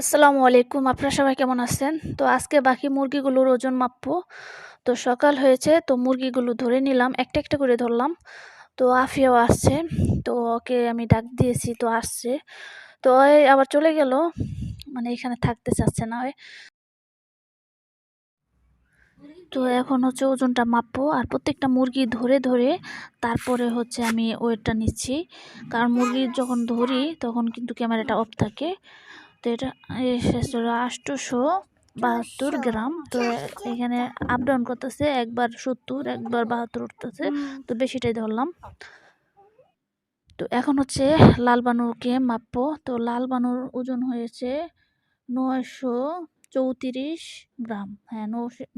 আসসালামু আলাইকুম, আপনারা সবাই কেমন আছেন? তো আজকে বাকি মুরগিগুলোর ওজন মাপবো। তো সকাল হয়েছে, তো মুরগিগুলো ধরে নিলাম, একটা একটা করে ধরলাম। তো আফিয়াও আসছে, তো ওকে আমি ডাক দিয়েছি, তো আসছে। তো আবার চলে গেল মানে এখানে থাকতে চাচ্ছে না তো এখন হচ্ছে ওজনটা মাপবো, আর প্রত্যেকটা মুরগি ধরে ধরে তারপরে হচ্ছে আমি ওয়েটটা নিচ্ছি। কারণ মুরগি যখন ধরি, তখন কিন্তু ক্যামেরাটা অফ থাকে। তো এটা এসেছিল আটশোশো বাহাত্তর গ্রাম। তো এখানে আপ ডাউন করতেছে একবার সত্তর একবার বাহাত্তর উঠতেছে। তো বেশিটাই ধরলাম। তো এখন হচ্ছে লাল বানুরকে মাপবো। তো লাল বানুর ওজন হয়েছে নয়শো চৌত্রিশ গ্রাম। হ্যাঁ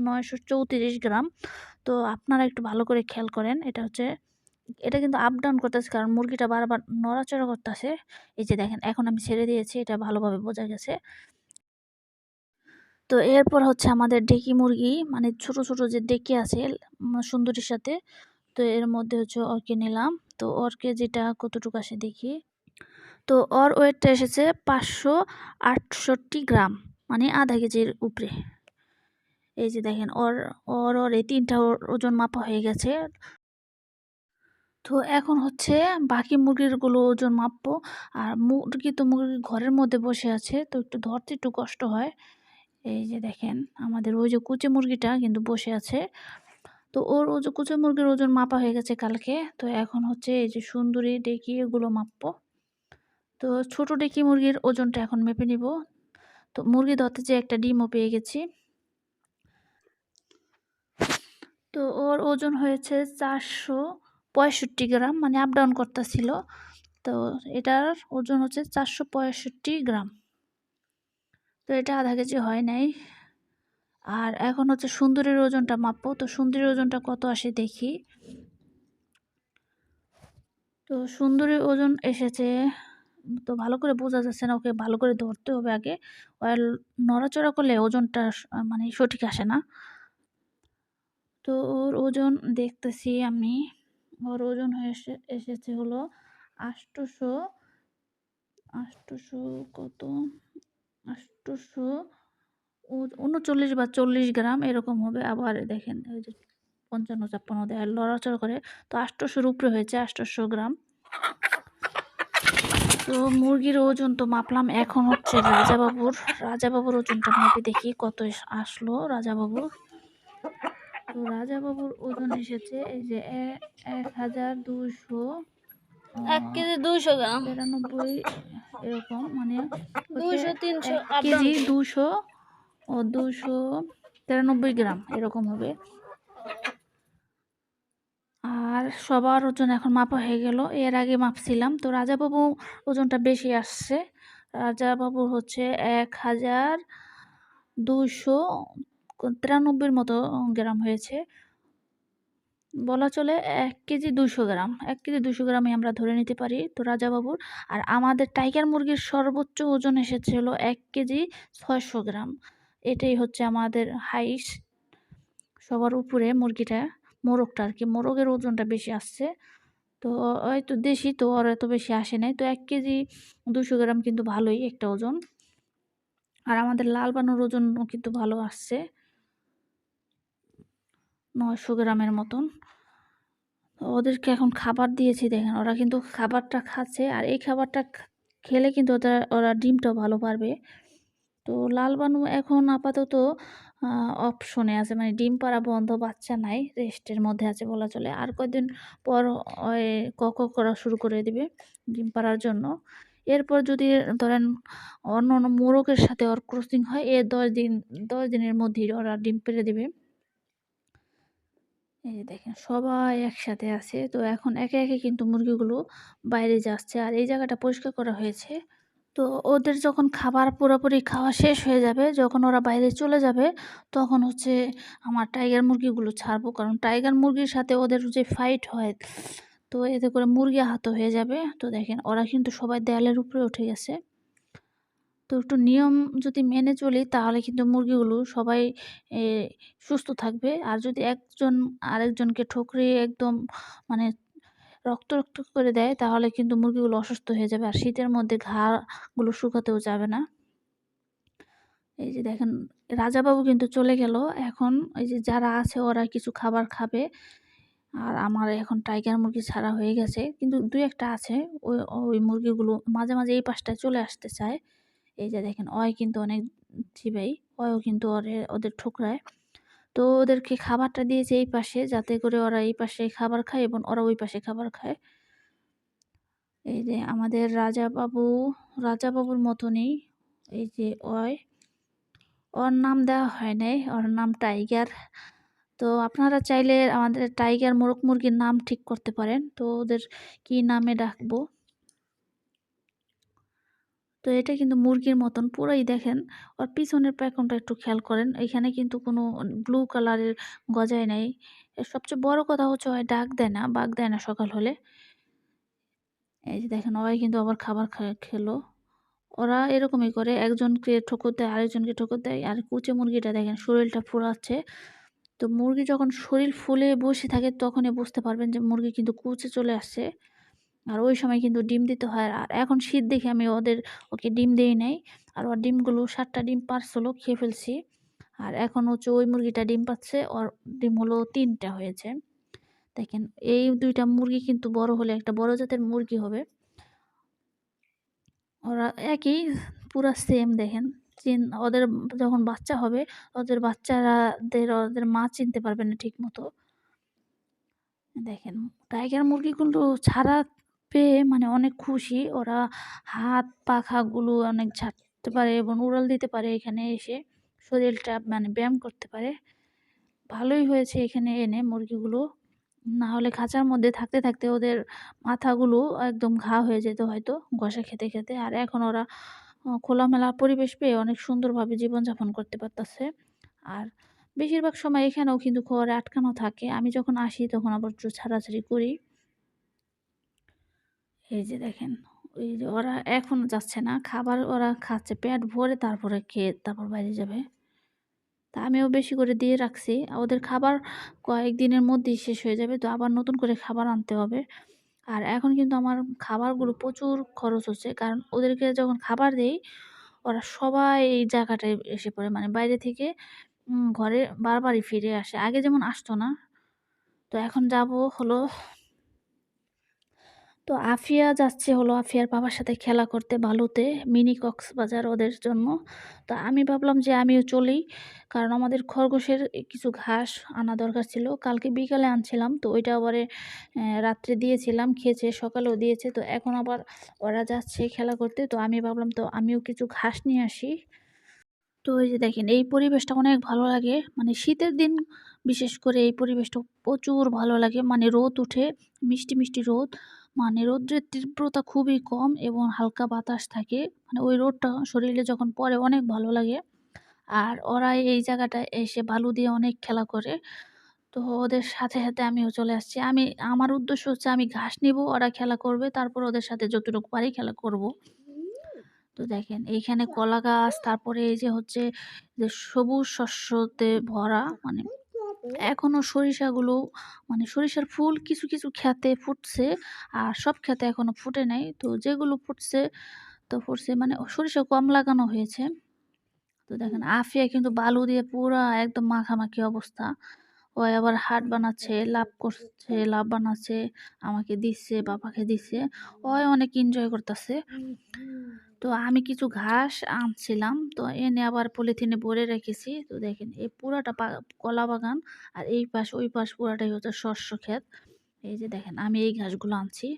নয়শো চৌত্রিশ গ্রাম। তো আপনারা একটু ভালো করে খেয়াল করেন এটা হচ্ছে এটা কিন্তু আপ ডাউন করতেছে কারণ মুরগিটা বারবার নড়াচড়া করতেছে। এই যে দেখেন, এখন আমি ছেড়ে দিয়েছি, এটা ভালোভাবে বোঝা গেছে। তো এরপর হচ্ছে আমাদের ডেকি মুরগি মানে ছোট ছোট যে ডেকি আছে সুন্দরীর সাথে, তো এর মধ্যে হচ্ছে ওরকে নিলাম। তো ওর কেজিটা কতটুকু আসে দেখি। তো ওর ওয়েটটা এসেছে পাঁচশো আটষট্টি গ্রাম মানে আধা কেজির উপরে। এই যে দেখেন, ওর ওর ওর এই তিনটা ওজন মাপা হয়ে গেছে। তো এখন হচ্ছে বাকি মুরগিরগুলো ওজন মাপবো। আর মুরগি তো মুরগি ঘরের মধ্যে বসে আছে, তো একটু ধরতে একটু কষ্ট হয়। এই যে দেখেন, আমাদের ওই যে কুচি মুরগিটা কিন্তু বসে আছে। তো ওর যে কুচি মুরগির ওজন মাপা হয়ে গেছে কালকে। তো এখন হচ্ছে এই যে সুন্দরী ডেকি এগুলো মাপবো। তো ছোট ডেকি মুরগির ওজনটা এখন মেপে নিব। তো মুরগি ধরতে যে একটা ডিমও পেয়ে গেছি। তো ওর ওজন হয়েছে চারশো। পঁয়ষট্টি গ্রাম মানে আপ ডাউন করতেছিল। তো এটার ওজন হচ্ছে চারশো পঁয়ষট্টি গ্রাম। তো এটা আধা কেজি হয় নাই। আর এখন হচ্ছে সুন্দরীর ওজনটা মাপবো। তো সুন্দরীর ওজনটা কত আসে দেখি। তো সুন্দরীর ওজন এসেছে, তো ভালো করে বোঝা যাচ্ছে না, ওকে ভালো করে ধরতে হবে আগে। আর নড়াচড়া করলে ওজনটা মানে সঠিক আসে না। তো ওর ওজন দেখতেছি আমি। ওর ওজন হয়ে এসেছে হলো আষ্টশো আষ্টশো কত? আষ্টশো উনচল্লিশ বা চল্লিশ গ্রাম এরকম হবে। আবার দেখেন ওই যে পঞ্চান্ন, ছাপ্পান্ন দেয় লড়াচড়া করে। তো আষ্টশোর উপরে হয়েছে আষ্টশো গ্রাম। তো মুরগির ওজন তো মাপলাম, এখন হচ্ছে রাজাবাবুর রাজাবাবুর ওজনটা মেপে দেখি কত আসলো রাজাবাবুর তো রাজাবাবুর ওজন এসেছে এই যে এক হাজার দুশো এক কেজি দুইশো গ্রাম। তিরানব্বই এরকম মানে দুইশো তিনশো কেজি দুশো ও দুশো তিরানব্বই গ্রাম এরকম হবে। আর সবার ওজন এখন মাপা হয়ে গেল এর আগে মাপছিলাম তো রাজাবাবু ওজনটা বেশি আসছে। রাজাবাবু হচ্ছে এক হাজার দুশো তিরানব্বইয়ের মতো গ্রাম হয়েছে। বলা চলে এক কেজি দুশো গ্রাম। এক কেজি দুশো গ্রামই আমরা ধরে নিতে পারি তো রাজাবাবুর। আর আমাদের টাইগার মুরগির সর্বোচ্চ ওজন এসেছিল এক কেজি ছয়শো গ্রাম। এটাই হচ্ছে আমাদের হাইস সবার উপরে মুরগিটা, মোরগটা আর কি, মোরগের ওজনটা বেশি আসছে। তো হয়তো দেশি তো আর এত বেশি আসে নাই। তো এক কেজি দুশো গ্রাম কিন্তু ভালোই একটা ওজন। আর আমাদের লাল বানুর ওজনও কিন্তু ভালো আসছে। নয়শো গ্রামের মতন। ওদেরকে এখন খাবার দিয়েছি দেখেন, ওরা কিন্তু খাবারটা খাচ্ছে আর এই খাবারটা খেলে কিন্তু ওদের, ওরা ডিমটাও ভালো পারবে। তো লাল বানু এখন আপাতত অপশনে আছে মানে ডিম পাড়া বন্ধ, বাচ্চা নাই রেস্টের মধ্যে আছে বলা চলে। আর কয়েকদিন পর কক করা শুরু করে দিবে ডিম পাড়ার জন্য। এরপর যদি, ধরেন, অন্য অন্য মোরগের সাথে ওর ক্রসিং হয়, এ দশ দিন, দশ দিনের মধ্যেই ওরা ডিম পেড়ে দেবে। এই যে দেখেন, সবাই একসাথে আছে। তো এখন একে একে কিন্তু মুরগিগুলো বাইরে যাচ্ছে। আর এই জায়গাটা পরিষ্কার করা হয়েছে। তো ওদের যখন খাবার পুরোপুরি খাওয়া শেষ হয়ে যাবে, যখন ওরা বাইরে চলে যাবে, তখন হচ্ছে আমার টাইগার মুরগিগুলো ছাড়বো। কারণ টাইগার মুরগির সাথে ওদের যে ফাইট হয়, তো এতে করে মুরগি আহত হয়ে যাবে। তো দেখেন, ওরা কিন্তু সবাই দেয়ালের উপরে উঠে গেছে। তো একটু নিয়ম যদি মেনে চলি তাহলে কিন্তু মুরগিগুলো সবাই সুস্থ থাকবে। আর যদি একজন আরেকজনকে ঠুকরিয়ে একদম মানে রক্ত রক্ত করে দেয় তাহলে কিন্তু মুরগিগুলো অসুস্থ হয়ে যাবে। আর শীতের মধ্যে ঘাগুলো শুকাতেও যাবে না। এই যে দেখেন, রাজাবাবু কিন্তু চলে গেল। এখন এই যে যারা আছে ওরা কিছু খাবার খাবে। আর আমার এখন টাইগার মুরগি ছাড়া হয়ে গেছে। কিন্তু দুই একটা আছে, ওই ওই মুরগিগুলো মাঝে মাঝে এই পাশটায় চলে আসতে চায়। এই যে দেখেন অয় কিন্তু অনেক চিবাই অয়ও কিন্তু ওরে, ওদের ঠোকরায়। তো ওদেরকে খাবারটা দিয়েছে এই পাশে, যাতে করে ওরা এই পাশে খাবার খায় এবং ওরা ওই পাশে খাবার খায়। এই যে আমাদের রাজা বাবু রাজা বাবুর মতনই এই যে অয় ওর নাম দেওয়া হয় নাই, ওর নাম টাইগার। তো আপনারা চাইলে আমাদের টাইগার মোরগ মুরগির নাম ঠিক করতে পারেন। তো ওদের কি নামে ডাকবো? তো এটা কিন্তু মুরগির মতন পুরাই দেখেন। ওর পিছনের প্যাকনটা একটু খেয়াল করেন, এখানে কিন্তু কোনো ব্লু কালারের গজায় নাই। সবচেয়ে বড় কথা হচ্ছে হয় ডাক দেয় না, বাঘ দেয় না সকাল হলে। এই যে দেখেন, ওরাই কিন্তু আবার খাবার খেলো। ওরা এরকমই করে, একজনকে ঠোকর দেয়, আরেকজনকে ঠোকর দেয়। আর কুচে মুরগিটা দেখেন, শরীরটা ফুরাচ্ছে। তো মুরগি যখন শরীর ফুলে বসে থাকে, তখনই বুঝতে পারবেন যে মুরগি কিন্তু কুচে চলে আসছে। আর ওই সময় কিন্তু ডিম দিতে হয়। আর এখন শীত দেখে আমি ওদের, ওকে ডিম দিই নাই। আর ওর ডিমগুলো সাতটা ডিম পারছিল, খেয়ে ফেলছি। আর এখন হচ্ছে ওই মুরগিটা ডিম পাচ্ছে, ওর ডিম হলো তিনটা হয়েছে। দেখেন, এই দুইটা মুরগি কিন্তু বড় হলে একটা বড় জাতের মুরগি হবে। ওরা একই, পুরা সেম দেখেন। চিন, ওদের যখন বাচ্চা হবে, ওদের বাচ্চারাদের, ওদের মা চিনতে পারবে না ঠিক মতো দেখেন টাইগার মুরগিগুলো ছাড়া পেয়ে মানে অনেক খুশি। ওরা হাত পাখাগুলো অনেক ছাড়তে পারে এবং উড়াল দিতে পারে এখানে এসে। শরীরটা মানে ব্যায়াম করতে পারে। ভালোই হয়েছে এখানে এনে মুরগিগুলো। না হলে খাঁচার মধ্যে থাকতে থাকতে ওদের মাথাগুলো একদম ঘা হয়ে যেত হয়তো ঘষা খেতে খেতে। আর এখন ওরা খোলামেলা পরিবেশ পেয়ে অনেক সুন্দরভাবে জীবনযাপন করতে পারতেছে। আর বেশিরভাগ সময় এখানেও কিন্তু ঘরে আটকানো থাকে। আমি যখন আসি তখন আবার ছাড়াছাড়ি করি। এই যে দেখেন ওই যে ওরা এখন যাচ্ছে না। খাবার ওরা খাচ্ছে, পেট ভরে তারপরে খেয়ে তারপর বাইরে যাবে। তা আমিও বেশি করে দিয়ে রাখছি। ওদের খাবার কয়েকদিনের মধ্যেই শেষ হয়ে যাবে, তো আবার নতুন করে খাবার আনতে হবে। আর এখন কিন্তু আমার খাবারগুলো প্রচুর খরচ হচ্ছে, কারণ ওদেরকে যখন খাবার দেই, ওরা সবাই এই জায়গাটায় এসে পড়ে। মানে বাইরে থেকে ঘরে বারবারই ফিরে আসে। আগে যেমন আসতো না, তো এখন যাব হলো তো আফিয়া যাচ্ছে হলো আফিয়ার বাবার সাথে খেলা করতে বালুতে, মিনি কক্সবাজার ওদের জন্য। তো আমি ভাবলাম যে আমিও চলি, কারণ আমাদের খরগোশের কিছু ঘাস আনা দরকার ছিল। কালকে বিকালে আনছিলাম, তো ওইটা আবার রাত্রে দিয়েছিলাম, খেয়েছে, সকালেও দিয়েছে। তো এখন আবার ওরা যাচ্ছে খেলা করতে, তো আমি ভাবলাম তো আমিও কিছু ঘাস নিয়ে আসি। তো এই যে দেখেন, এই পরিবেশটা অনেক ভালো লাগে। মানে শীতের দিন বিশেষ করে এই পরিবেশটা প্রচুর ভালো লাগে। মানে রোদ উঠে, মিষ্টি মিষ্টি রোদ। মানে রৌদ্রের তীব্রতা খুবই কম এবং হালকা বাতাস থাকে। মানে ওই রোদটা শরীরে যখন পড়ে অনেক ভালো লাগে। আর ওরা এই জায়গাটায় এসে বালু দিয়ে অনেক খেলা করে। তো ওদের সাথে সাথে আমিও চলে আসছি। আমি, আমার উদ্দেশ্য হচ্ছে আমি ঘাস নিব, ওরা খেলা করবে, তারপর ওদের সাথে যতটুকু পারি খেলা করব। তো দেখেন, এইখানে কলা গাছ, তারপরে এই যে হচ্ছে যে সবুজ শস্যতে ভরা মানে এখনও সরিষাগুলো মানে সরিষার ফুল কিছু কিছু খেতে ফুটছে আর সব খেতে এখনও ফুটে নাই। তো যেগুলো ফুটছে তো ফুটছে মানে সরিষা কম লাগানো হয়েছে। তো দেখেন আফিয়া কিন্তু বালু দিয়ে পুরা একদম মাখামাখি অবস্থা। ও আবার হাট বানাচ্ছে লাভ করছে লাভ বানাচ্ছে আমাকে দিচ্ছে বাবাকে দিচ্ছে। ও অনেক এনজয় করতেছে। তো আমি কিছু ঘাস আনছিলাম। তো এনে আবার পলিথিনে ভরে রেখেছি। তো দেখেন, এই পুরাটা কলা বাগান আর এই পাশ, ওই পাশ পুরাটাই হচ্ছে শস্য ক্ষেত। এই যে দেখেন, আমি এই ঘাসগুলো আনছি।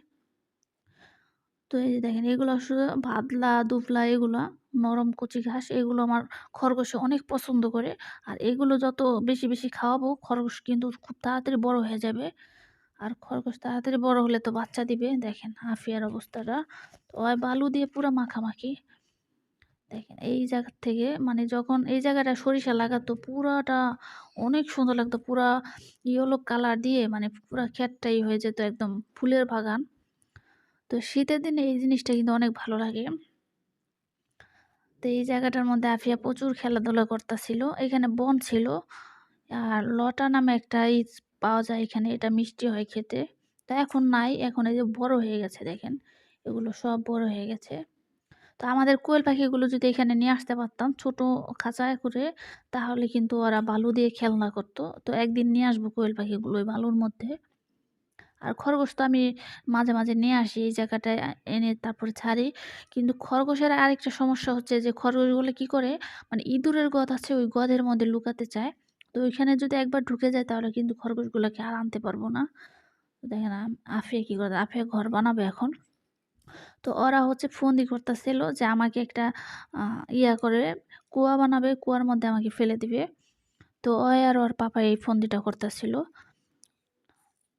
তো এই যে দেখেন, এগুলো আসলে ভাদলা দুবলা এগুলো, নরম কচি ঘাস, এগুলো আমার খরগোশে অনেক পছন্দ করে। আর এগুলো যত বেশি বেশি খাওয়াবো, খরগোশ কিন্তু খুব তাড়াতাড়ি বড় হয়ে যাবে। আর খরগোশ তাড়াতাড়ি বড় হলে তো বাচ্চা দিবে, দেখেন হাফিয়ার অবস্থাটা। তো বালু দিয়ে পুরো মাখামাখি। দেখেন এই জায়গার থেকে মানে যখন এই জায়গাটা সরিষা লাগাতো পুরাটা অনেক সুন্দর লাগতো, পুরা ইয়েলো কালার দিয়ে মানে পুরা ক্ষেতটাই হয়ে যেত একদম ফুলের বাগান। তো শীতের দিনে এই জিনিসটা কিন্তু অনেক ভালো লাগে। তো এই জায়গাটার মধ্যে আফিয়া প্রচুর খেলাধুলা করতেছিল, এখানে বন ছিল। আর লটা নামে একটা পাওয়া যায় এখানে, এটা মিষ্টি হয় খেতে। তা এখন নাই, এখন এই যে বড় হয়ে গেছে দেখেন, এগুলো সব বড় হয়ে গেছে। তো আমাদের কোয়েল পাখিগুলো যদি এখানে নিয়ে আসতে পারতাম ছোট খাঁচায় করে, তাহলে কিন্তু ওরা বালু দিয়ে খেলনা করতো। তো একদিন নিয়ে আসব কোয়েল পাখিগুলো ওই বালুর মধ্যে। আর খরগোশ তো আমি মাঝে মাঝে নিয়ে আসি, এই জায়গাটায় এনে তারপরে ছাড়ি। কিন্তু খরগোশের আরেকটা সমস্যা হচ্ছে যে, খরগোশগুলো কি করে মানে ইঁদুরের গদ আছে, ওই গদের মধ্যে লুকাতে চায়। তো ওইখানে যদি একবার ঢুকে যায় তাহলে কিন্তু খরগোশগুলোকে আর আনতে পারব না। দেখেন আফিয়া কী করে, আফিয়া ঘর বানাবে এখন। তো ওরা হচ্ছে ফোন ফন্দি করতেছিল যে আমাকে একটা ইয়া করে, কুয়া বানাবে, কুয়ার মধ্যে আমাকে ফেলে দিবে। তো ওই আর ওর পাপা এই ফন্দিটা করতেছিল।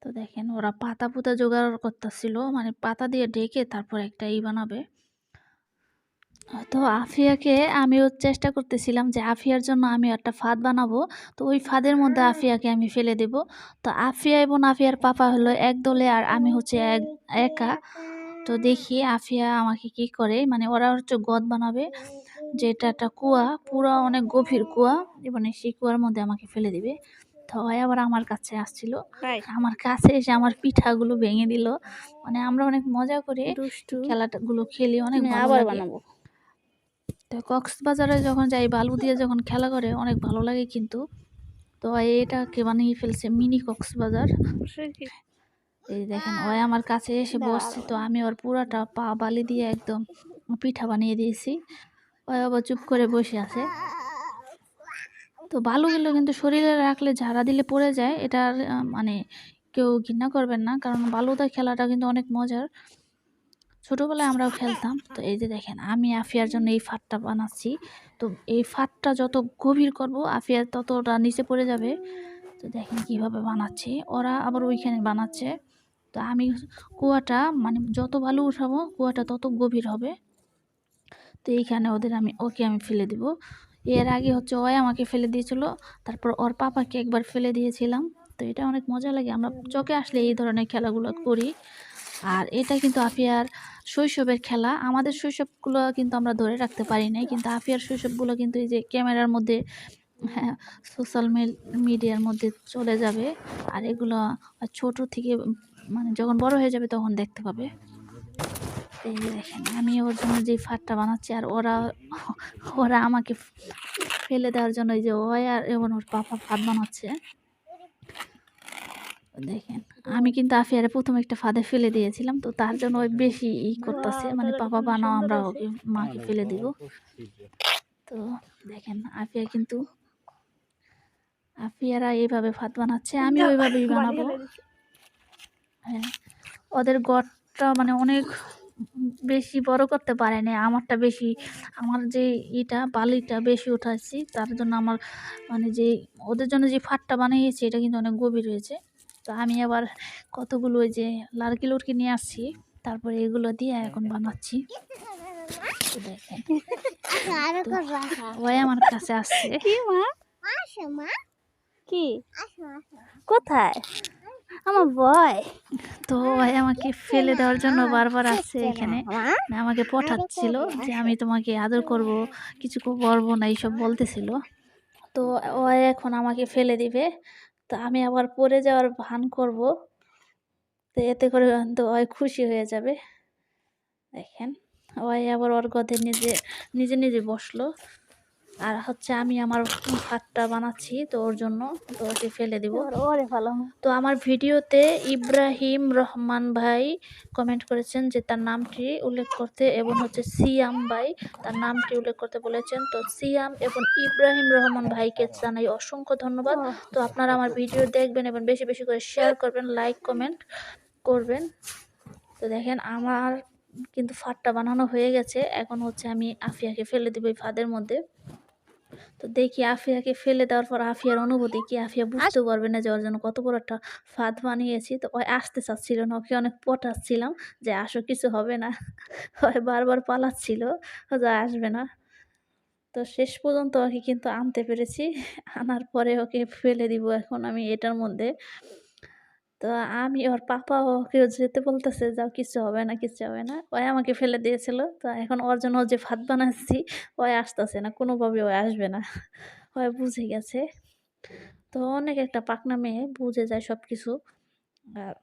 তো দেখেন ওরা পাতা পুতা জোগাড় করতেছিল মানে পাতা দিয়ে ঢেকে তারপর একটা ই বানাবে। তো আফিয়াকে আমিও চেষ্টা করতেছিলাম যে আফিয়ার জন্য আমি একটা ফাঁদ বানাবো। তো ওই ফাঁদের মধ্যে আফিয়াকে আমি ফেলে দেব। তো আফিয়া এবং আফিয়ার পাপা হলো এক দলে আর আমি হচ্ছে এক একা। তো দেখি আফিয়া আমাকে কি করে মানে ওরা হচ্ছে গদ বানাবে যেটা একটা কুয়া পুরো অনেক গভীর কুয়া এবং সেই কুয়ার মধ্যে আমাকে ফেলে দিবে। তো ওই আবার আমার কাছে আসছিল। আমার কাছে এসে আমার পিঠাগুলো ভেঙে দিল। মানে আমরা অনেক মজা করে খেলাগুলো খেলি অনেক আমি আবার বানাবো। তো কক্সবাজারে যখন যাই বালু দিয়ে যখন খেলা করে অনেক ভালো লাগে কিন্তু। তো এটাকে বানিয়ে ফেলছে? মিনি কক্সবাজার। এই দেখেন ওই আমার কাছে এসে বসছে তো আমি ওর পুরাটা পা বালি দিয়ে একদম পিঠা বানিয়ে দিয়েছি। ওই আবার চুপ করে বসে আছে। তো বালুগুলো কিন্তু শরীরে রাখলে ঝাড়া দিলে পড়ে যায় এটা আর, মানে কেউ ঘৃণা করবেন না কারণ বালুদা খেলাটা কিন্তু অনেক মজার। ছোটোবেলায় আমরাও খেলতাম। তো এই যে দেখেন, আমি আফিয়ার জন্য এই ফাঁদটা বানাচ্ছি। তো এই ফাঁদটা যত গভীর করব আফিয়ার ততটা নিচে পড়ে যাবে। তো দেখেন কীভাবে বানাচ্ছে। ওরা আবার ওইখানে বানাচ্ছে। তো আমি কুয়াটা মানে যত ভালো উঠাবো, কুয়াটা তত গভীর হবে। তো এইখানে ওদের আমি, ওকে আমি ফেলে দিব। এর আগে হচ্ছে ওই আমাকে ফেলে দিয়েছিল। তারপর ওর পাপাকে একবার ফেলে দিয়েছিলাম। তো এটা অনেক মজা লাগে। আমরা চকে আসলে এই ধরনের খেলাগুলো করি। আর এটা কিন্তু আফিয়ার শৈশবের খেলা। আমাদের শৈশবগুলো কিন্তু আমরা ধরে রাখতে পারি নাই, কিন্তু আফিয়ার শৈশবগুলো কিন্তু এই যে ক্যামেরার মধ্যে হ্যাঁ সোশ্যাল মিডিয়ার মধ্যে চলে যাবে। আর এগুলো ছোট থেকে মানে যখন বড় হয়ে যাবে তখন দেখতে পাবে। এই দেখেন, আমি ওর জন্য যে ফাঁদটা বানাচ্ছি, আর ওরা ওরা আমাকে ফেলে দেওয়ার জন্য এই যে ওই আর এবং ওর পাপা ফাঁদ বানাচ্ছে। দেখেন, আমি কিন্তু আফিয়ারে প্রথম একটা ফাঁদে ফেলে দিয়েছিলাম, তো তার জন্য ওই বেশি ই করতেছে। মানে পাপা বানাও, আমরা ওকে মাকে ফেলে দিব। তো দেখেন, আফিয়া কিন্তু আফিয়ারা এইভাবে ভাত বানাচ্ছে আমি ওইভাবেই বানাবো। হ্যাঁ ওদের গড়টা মানে অনেক বেশি বড় করতে পারেনি, আমারটা বেশি, আমার যে ইটা, বালিটা বেশি উঠাচ্ছি, তার জন্য আমার মানে যে, ওদের জন্য যে ফাটটা বানিয়েছি, এটা কিন্তু অনেক গভীর হয়েছে। তো আমি আবার কতগুলো ওই যে লার্কি লুরকি নিয়ে আসছি তারপরে এগুলো দিয়ে এখন বানাচ্ছি। ওই আমার কাছে আসছে। কি মা? কি? কোথায়? আমার বয় তো ওই আমাকে ফেলে দেওয়ার জন্য বারবার আসছে এখানে। আমাকে পঠাচ্ছিল যে আমি তোমাকে আদর করব কিছু করব না এইসব বলতেছিল। তো ও এখন আমাকে ফেলে দিবে। তো আমি আবার পরে যাওয়ার ভান করব। তো এতে করে তো ওই খুশি হয়ে যাবে। দেখেন, ওই আবার ওর গদে নিজে নিজে নিজে বসল। আর হচ্ছে আমি আমার ভাতটা বানাচ্ছি তো ওর জন্য তো ওকে ফেলে দিব। তো আমার ভিডিওতে ইব্রাহিম রহমান ভাই কমেন্ট করেছেন যে তার নামটি উল্লেখ করতে এবং হচ্ছে সিয়াম ভাই তার নামটি উল্লেখ করতে বলেছেন। তো সিয়াম এবং ইব্রাহিম রহমান ভাইকে জানাই অসংখ্য ধন্যবাদ। তো আপনারা আমার ভিডিও দেখবেন এবং বেশি বেশি করে শেয়ার করবেন লাইক কমেন্ট করবেন। তো দেখেন আমার কিন্তু ফাঁদটা বানানো হয়ে গেছে। এখন হচ্ছে আমি আফিয়াকে ফেলে দেবো এই ফাঁদের মধ্যে। তো দেখি আফিয়াকে ফেলে দেওয়ার পর আফিয়ার অনুভূতি কি? আফিয়া বুঝতে পারবে না যে ওর জন্য কত বড় একটা ফাঁদ বানিয়েছি। তো ওই আসতে চাচ্ছিল না ওকে অনেক পটাচ্ছিলাম যে আসো কিছু হবে না। ওই বারবার পালাচ্ছিল যা আসবে না। তো শেষ পর্যন্ত ওকে কিন্তু আনতে পেরেছি। আনার পরে ওকে ফেলে দিব এখন আমি এটার মধ্যে। তো আমি ওর পাপা ওকেও যেতে বলতেছে, যাও কিছু হবে না কিছু হবে না। ওই আমাকে ফেলে দিয়েছিল। তো এখন ওর জন্য যে ভাত বানাচ্ছি, ওই আসতেছে না, কোনোভাবে ওই আসবে না। ওই বুঝে গেছে। তো অনেক একটা পাকনা মেয়ে, বুঝে যায় সব কিছু আর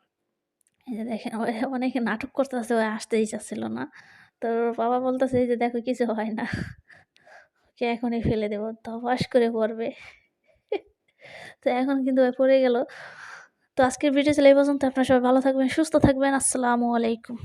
দেখেন অনেকে নাটক করতেছে, ওই আসতেই চাচ্ছিল না। তো ওর বাবা বলতেছে যে দেখো, কিছু হয় না। ওকে এখনই ফেলে দেবো। ধপাস করে পড়বে। তো এখন কিন্তু পড়ে গেল। তো আজকের ভিডিও চলে পর্যন্ত আপনারা সবাই ভালো থাকবেন সুস্থ থাকবেন। আসসালামু আলাইকুম।